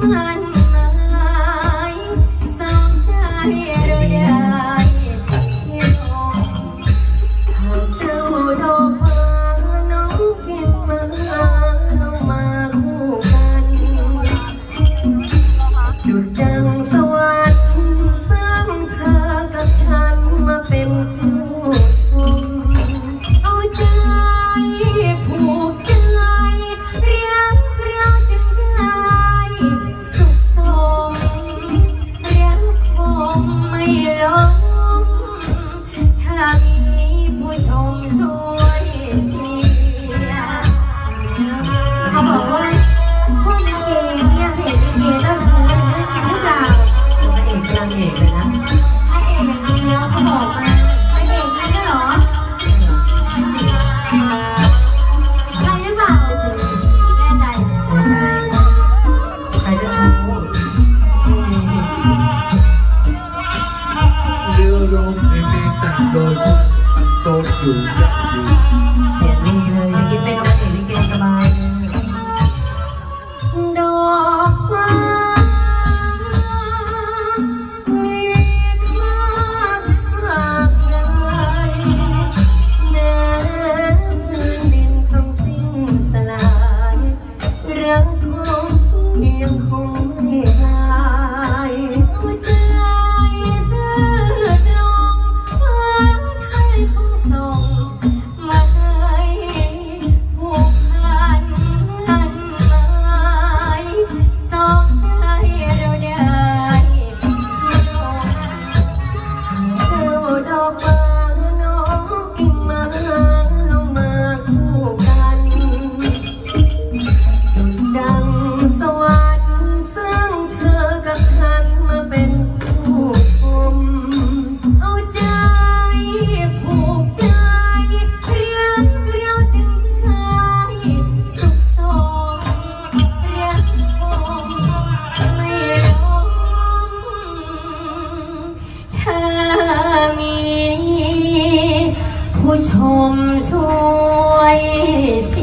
mga เสียงดีเลยอย่างนี้เต้น ชมช่วยช